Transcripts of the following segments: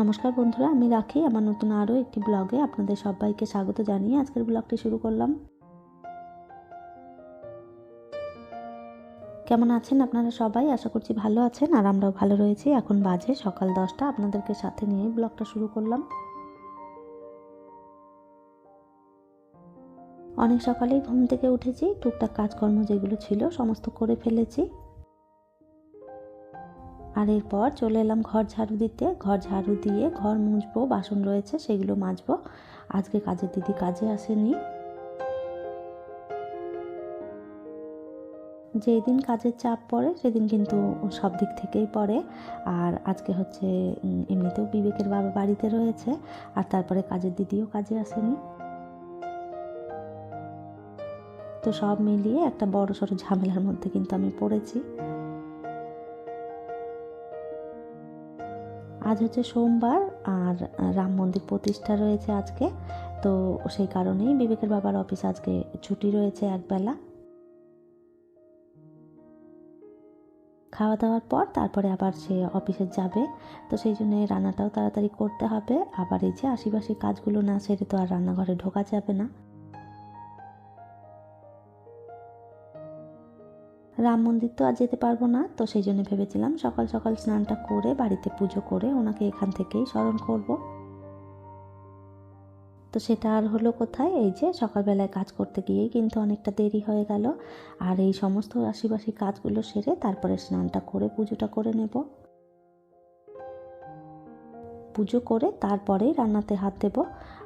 নমস্কার বন্ধুরা, আমি রাখি। আমার নতুন আরও একটি ব্লগে আপনাদের সবাইকে স্বাগত জানিয়ে আজকের ব্লগটি শুরু করলাম। কেমন আছেন আপনারা সবাই? আশা করছি ভালো আছেন আর আমরাও ভালো রয়েছি। এখন বাজে সকাল দশটা। আপনাদেরকে সাথে নিয়ে ব্লগটা শুরু করলাম। অনেক সকালেই ঘুম থেকে উঠেছি। টুকটাক কাজকর্ম যেগুলো ছিল সমস্ত করে ফেলেছি। আর এরপর চলে এলাম ঘর ঝাড়ু দিতে। ঘর ঝাড়ু দিয়ে ঘর মুছবো, বাসন রয়েছে সেগুলো মাজবো। আজকে কাজের দিদি কাজে আসেনি। যেই দিন কাজের চাপ পড়ে, সেদিন কিন্তু সব দিক থেকেই পড়ে। আর আজকে হচ্ছে এমনিতেও বিবেকের বাবা বাড়িতে রয়েছে, আর তারপরে কাজের দিদিও কাজে আসেনি। তো সব মিলিয়ে একটা বড় সড়ো ঝামেলার মধ্যে কিন্তু আমি পড়েছি। আজ হচ্ছে সোমবার, আর রাম মন্দির প্রতিষ্ঠা রয়েছে আজকে। তো সেই কারণেই বিবেকের বাবার অফিস আজকে ছুটি রয়েছে একবেলা। খাওয়া দাওয়ার পর তারপরে আবার সে অফিসে যাবে। তো সেই জন্য রান্নাটাও তাড়াতাড়ি করতে হবে। আবার এই যে আশিপাশি কাজগুলো না সেরে তো আর রান্নাঘরে ঢোকা যাবে না। রাম মন্দির তো আর যেতে পারব না। তো সেই জন্য ভেবেছিলাম সকাল সকাল স্নানটা করে বাড়িতে পুজো করে ওনাকে এখান থেকেই স্মরণ করব। তো সেটা আর হলো কোথায়? এই যে সকালবেলায় কাজ করতে গিয়েই কিন্তু অনেকটা দেরি হয়ে গেল। আর এই সমস্ত আশিপাশি কাজগুলো সেরে তারপরে স্নানটা করে পুজোটা করে নেব। পুজো করে তারপরেই রান্নাতে হাত দেব।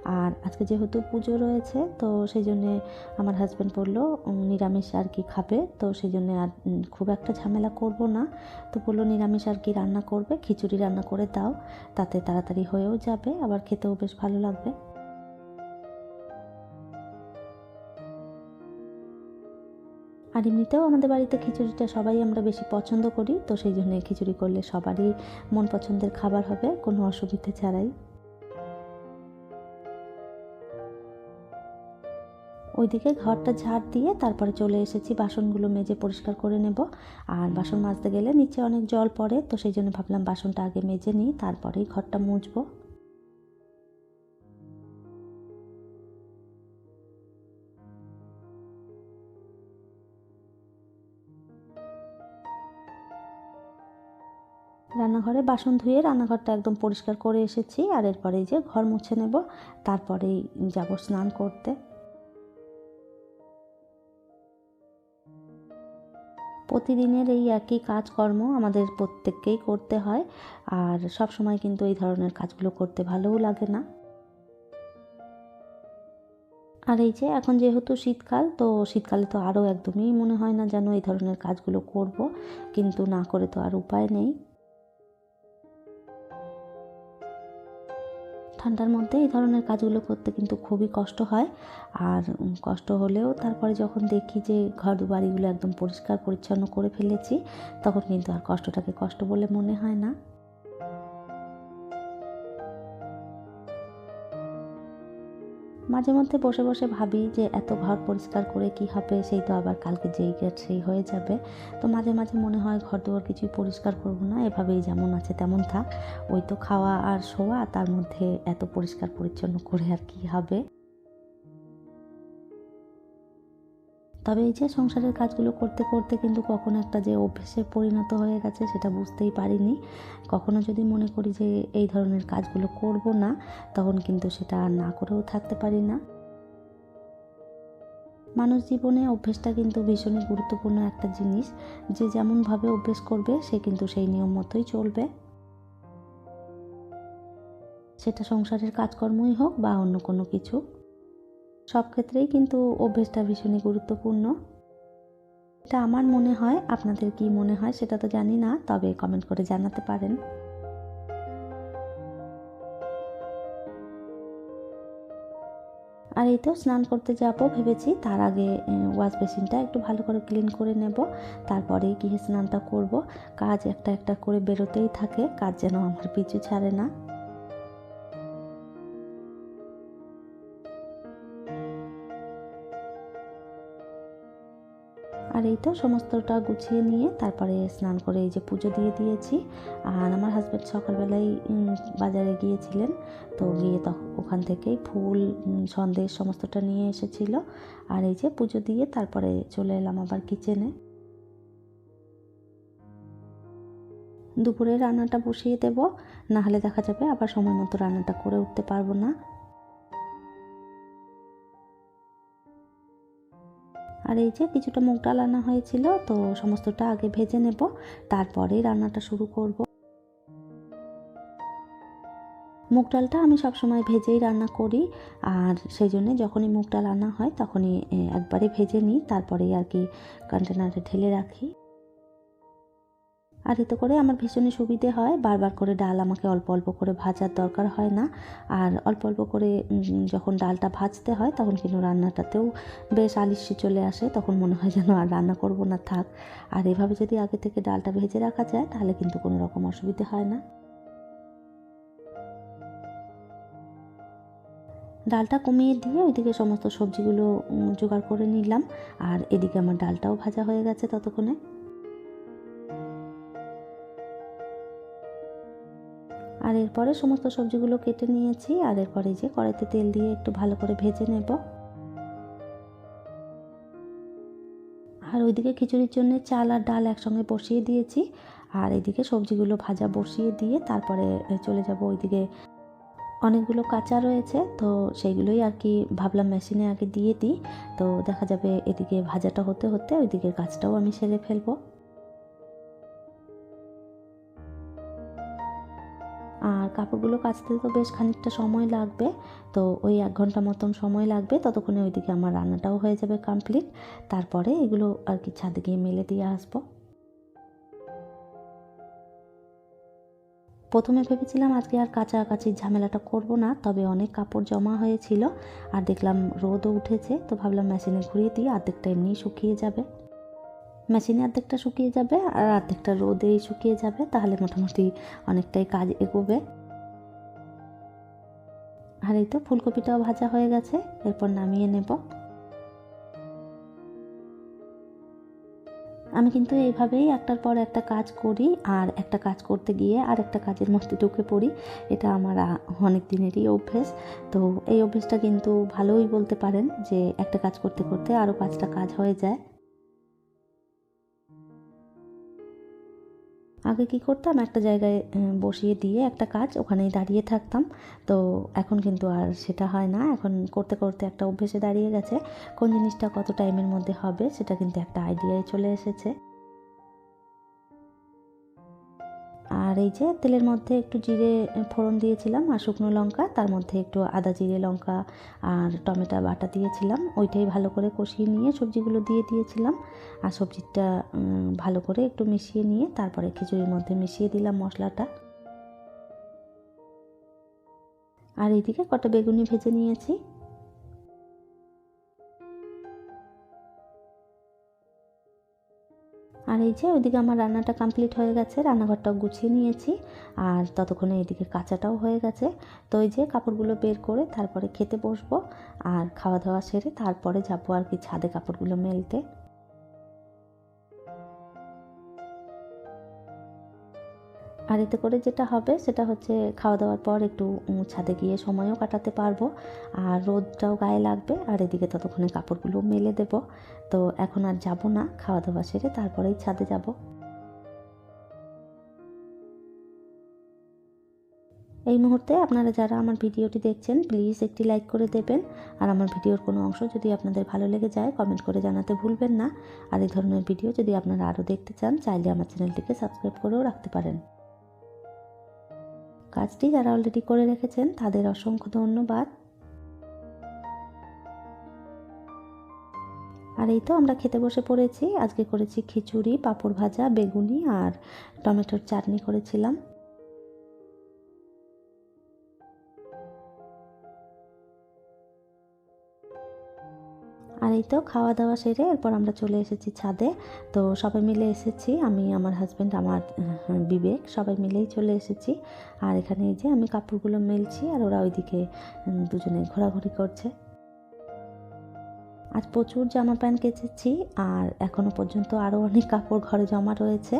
আর আজকে যেহেতু পুজো রয়েছে, তো সেই জন্যে আমার হাজব্যান্ড বলল নিরামিষ আর কি খাবে? তো সেই জন্যে আর খুব একটা ঝামেলা করব না। তো বলল, নিরামিষ আর কি রান্না করবে? খিচুড়ি রান্না করে দাও, তাতে তাড়াতাড়ি হয়েও যাবে, আবার খেতেও বেশ ভালো লাগবে। আর এমনিতেও আমাদের বাড়িতে খিচুড়িটা সবাই আমরা বেশি পছন্দ করি, তো সেই জন্য খিচুড়ি করলে সবারই মন পছন্দের খাবার হবে, কোনো অসুবিধে ছাড়াই। ওইদিকে ঘরটা ঝাড় দিয়ে তারপরে চলে এসেছি, বাসনগুলো মেজে পরিষ্কার করে নেব। আর বাসন মাজতে গেলে নিচে অনেক জল পড়ে, তো সেই জন্য ভাবলাম বাসনটা আগে মেজে নিই, তারপরেই ঘরটা মুছবো। রান্নাঘরে বাসন ধুয়ে রান্নাঘরটা একদম পরিষ্কার করে এসেছি আর এরপরে যে ঘর মুছে নেব, তারপরেই যাব স্নান করতে। প্রতিদিনের এই একই কাজকর্ম আমাদের প্রত্যেককেই করতে হয় আর সব সময় কিন্তু এই ধরনের কাজগুলো করতে ভালোও লাগে না। আর এই যে এখন যেহেতু শীতকাল, তো শীতকালে তো আরও একদমই মনে হয় না যেন এই ধরনের কাজগুলো করব, কিন্তু না করে তো আর উপায় নেই। ঠান্ডার মধ্যে এই ধরনের কাজগুলো করতে কিন্তু খুবই কষ্ট হয়। আর কষ্ট হলেও তারপরে যখন দেখি যে ঘর বাড়িগুলো একদম পরিষ্কার পরিচ্ছন্ন করে ফেলেছি, তখন কিন্তু আর কষ্টটাকে কষ্ট বলে মনে হয় না। মাঝে মধ্যে বসে বসে ভাবি যে এত ঘর পরিষ্কার করে কি হবে, সেই তো আবার কালকে যেই গেট সেই হয়ে যাবে। তো মাঝে মাঝে মনে হয় ঘর দুয়ার কিছুই পরিষ্কার করব না, এভাবেই যেমন আছে তেমন থাক। ওই তো খাওয়া আর শোয়া, তার মধ্যে এত পরিষ্কার পরিচ্ছন্ন করে আর কি হবে। তবে এই যে সংসারের কাজগুলো করতে করতে কিন্তু কখনো একটা যে অভ্যেসে পরিণত হয়ে গেছে সেটা বুঝতেই পারিনি। কখনো যদি মনে করি যে এই ধরনের কাজগুলো করব না, তখন কিন্তু সেটা আর না করেও থাকতে পারি না। মানুষ জীবনে অভ্যেসটা কিন্তু ভীষণই গুরুত্বপূর্ণ একটা জিনিস। যে যেমনভাবে অভ্যেস করবে, সে কিন্তু সেই নিয়ম মতোই চলবে। সেটা সংসারের কাজকর্মই হোক বা অন্য কোনো কিছু। সব ক্ষেত্রেই কিন্তু অভ্যেসটা ভীষণই গুরুত্বপূর্ণ। এটা আমার মনে হয়, আপনাদের কি মনে হয় সেটা তো জানি না, তবে কমেন্ট করে জানাতে পারেন। আর এই তো স্নান করতে যাব ভেবেছি, তার আগে ওয়াশ বেসিনটা একটু ভালো করে ক্লিন করে নেব, তারপরেই গিয়ে স্নানটা করব। কাজ একটা একটা করে বেরোতেই থাকে, কাজ যেন আমার পিছু ছাড়ে না। আর এই তো সমস্তটা গুছিয়ে নিয়ে তারপরে স্নান করে এই যে পুজো দিয়ে দিয়েছি। আর আমার হাজব্যান্ড সকালবেলায় বাজারে গিয়েছিলেন। তো গিয়ে তখন ওখান থেকেই ফুল সন্দেশ সমস্তটা নিয়ে এসেছিল। আর এই যে পুজো দিয়ে তারপরে চলে এলাম আবার কিচেনে দুপুরে রান্নাটা বসিয়ে দেব। না হলে দেখা যাবে আবার সময় মতো রান্নাটা করে উঠতে পারব না। আর এই যে কিছুটা মুগ ডাল আনা হয়েছিল, তো সমস্তটা আগে ভেজে নেব তারপরেই রান্নাটা শুরু করব। মুগ ডালটা আমি সবসময় ভেজেই রান্না করি, আর সেই জন্যে যখনই মুগ ডাল আনা হয় তখনই একবারে ভেজে নিই, তারপরেই আর কি কন্টেনারে ঢেলে রাখি। আর এতে করে আমার ভীষণই সুবিধে হয়। বারবার করে ডাল আমাকে অল্প অল্প করে ভাজার দরকার হয় না। আর অল্প অল্প করে যখন ডালটা ভাজতে হয়, তখন কিন্তু রান্নাটাতেও বেশ আলিস্যি চলে আসে। তখন মনে হয় যেন আর রান্না করব না, থাক। আর এভাবে যদি আগে থেকে ডালটা ভেজে রাখা যায়, তাহলে কিন্তু কোনো রকম অসুবিধে হয় না। ডালটা কমিয়ে দিয়ে ওইদিকে সমস্ত সবজিগুলো জোগাড় করে নিলাম। আর এদিকে আমার ডালটাও ভাজা হয়ে গেছে ততক্ষণে। এরপরে সমস্ত সবজিগুলো কেটে নিয়েছি, আর এরপরে যে কড়াইতে তেল দিয়ে একটু ভালো করে ভেজে নেব। আর ওইদিকে খিচুড়ির জন্য চাল আর ডাল একসঙ্গে বসিয়ে দিয়েছি, আর এদিকে সবজিগুলো ভাজা বসিয়ে দিয়ে তারপরে চলে যাব ওইদিকে। অনেকগুলো কাঁচা রয়েছে, তো সেইগুলোই আর কি ভাবলাম মেশিনে আগে দিয়ে দিই। তো দেখা যাবে এদিকে ভাজাটা হতে হতে ওইদিকের কাজটাও আমি সেরে ফেলব। আর কাপড়গুলো কাচতে তো বেশ খানিকটা সময় লাগবে, তো ওই এক ঘণ্টা মতন সময় লাগবে, ততক্ষণে ওইদিকে আমার রান্নাটাও হয়ে যাবে কমপ্লিট তারপরে এগুলো আর কি ছাদে গিয়ে মেলে দিয়ে আসব। প্রথমে ভেবেছিলাম আজকে আর কাচাকাচির ঝামেলাটা করব না, তবে অনেক কাপড় জমা হয়েছিল, আর দেখলাম রোদও উঠেছে, তো ভাবলাম মেশিনে ঘুরিয়ে দিয়ে অর্ধেকটা এমনিই শুকিয়ে যাবে। মেশিনে অর্ধেকটা শুকিয়ে যাবে আর অর্ধেকটা রোদেই শুকিয়ে যাবে, তাহলে মোটামুটি অনেকটাই কাজ এগোবে। আর এই তো ফুলকপিটাও ভাজা হয়ে গেছে, এরপর নামিয়ে নেব। আমি কিন্তু এইভাবেই একটার পর একটা কাজ করি, আর একটা কাজ করতে গিয়ে আর একটা কাজের মধ্যে ঢুকে পড়ি। এটা আমার অনেক দিনেরই অভ্যেস। তো এই অভ্যেসটা কিন্তু ভালোই বলতে পারেন যে একটা কাজ করতে করতে আরও পাঁচটা কাজ হয়ে যায়। আগে কি করতাম? একটা জায়গায় বসিয়ে দিয়ে একটা কাজ, ওখানেই দাঁড়িয়ে থাকতাম। তো এখন কিন্তু আর সেটা হয় না। এখন করতে করতে একটা অভ্যেসে দাঁড়িয়ে গেছে। কোন জিনিসটা কত টাইমের মধ্যে হবে, সেটা কিন্তু একটা আইডিয়ায় চলে এসেছে। এই যে তেলের মধ্যে একটু জিরে ফোড়ন দিয়েছিলাম আর শুকনো লঙ্কা। তার মধ্যে একটু আদা জিরে লঙ্কা আর টমেটো বাটা দিয়েছিলাম। ওইটাই ভালো করে কষিয়ে নিয়ে সবজিগুলো দিয়ে দিয়েছিলাম। আর সবজিটা ভালো করে একটু মিশিয়ে নিয়ে তারপরে খিচুড়ির মধ্যে মিশিয়ে দিলাম মশলাটা। আর এইদিকে কটা বেগুনি ভেজে নিয়েছি। আর এই যে ওইদিকে আমার রান্নাটা কমপ্লিট হয়ে গেছে, রান্নাঘরটাও গুছিয়ে নিয়েছি আর ততক্ষণে এদিকে কাঁচাটাও হয়ে গেছে। তো ওই যে কাপড়গুলো বের করে তারপরে খেতে বসবো আর খাওয়া দাওয়া সেরে তারপরে যাব আর কি ছাদে কাপড়গুলো মেলতে। আর এতে করে যেটা হবে, সেটা হচ্ছে খাওয়া দাওয়ার পর একটু ছাদে গিয়ে সময়ও কাটাতে পারব। আর রোদটাও গায়ে লাগবে, আর এদিকে ততক্ষণে কাপড়গুলো মেলে দেব। তো এখন আর যাব না, খাওয়া দাওয়া সেরে তারপরেই ছাদে যাব। এই মুহূর্তে আপনারা যারা আমার ভিডিওটি দেখছেন, প্লিজ একটি লাইক করে দেবেন। আর আমার ভিডিওর কোনো অংশ যদি আপনাদের ভালো লেগে যায়, কমেন্ট করে জানাতে ভুলবেন না। আর এই ধরনের ভিডিও যদি আপনারা আরও দেখতে চান, চাইলে আমার চ্যানেলটিকে সাবস্ক্রাইব করেও রাখতে পারেন। কাজটি যারা অলরেডি করে রেখেছেন, তাদের অসংখ্য ধন্যবাদ। আর এই তো আমরা খেতে বসে পড়েছি। আজকে করেছি খিচুড়ি, পাঁপড় ভাজা, বেগুনি আর টমেটোর চাটনি করেছিলাম। এই তো খাওয়া দাওয়া সেরে এরপর আমরা চলে এসেছি ছাদে। তো সবাই মিলে এসেছি, আমি, আমার হাজব্যান্ড আমার বিবেক, সবাই মিলেই চলে এসেছি। আর এখানে এই যে আমি কাপড়গুলো মেলছি আর ওরা ওইদিকে দুজনে ঘোরাঘুরি করছে। আজ প্রচুর জামা প্যান্ট কেচেছি আর এখনও পর্যন্ত আরও অনেক কাপড় ঘরে জমা রয়েছে।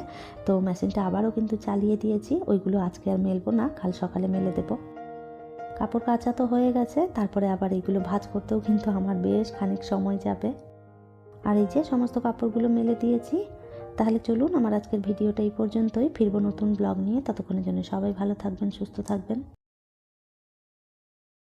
তো মেশিনটা আবারও কিন্তু চালিয়ে দিয়েছি, ওইগুলো আজকে আর মেলবো না, কাল সকালে মেলে দেবো। কাপড় কাচা তো হয়ে গেছে, তারপরে আবার এগুলো ভাজ করতেও কিন্তু আমার বেশ খানিক সময় যাবে। আর এই যে সমস্ত কাপড়গুলো মেলে দিয়েছি, তাহলে চলুন আমার আজকের ভিডিওটা এই পর্যন্তই। ফিরবো নতুন ব্লগ নিয়ে, ততক্ষণের জন্য সবাই ভালো থাকবেন, সুস্থ থাকবেন।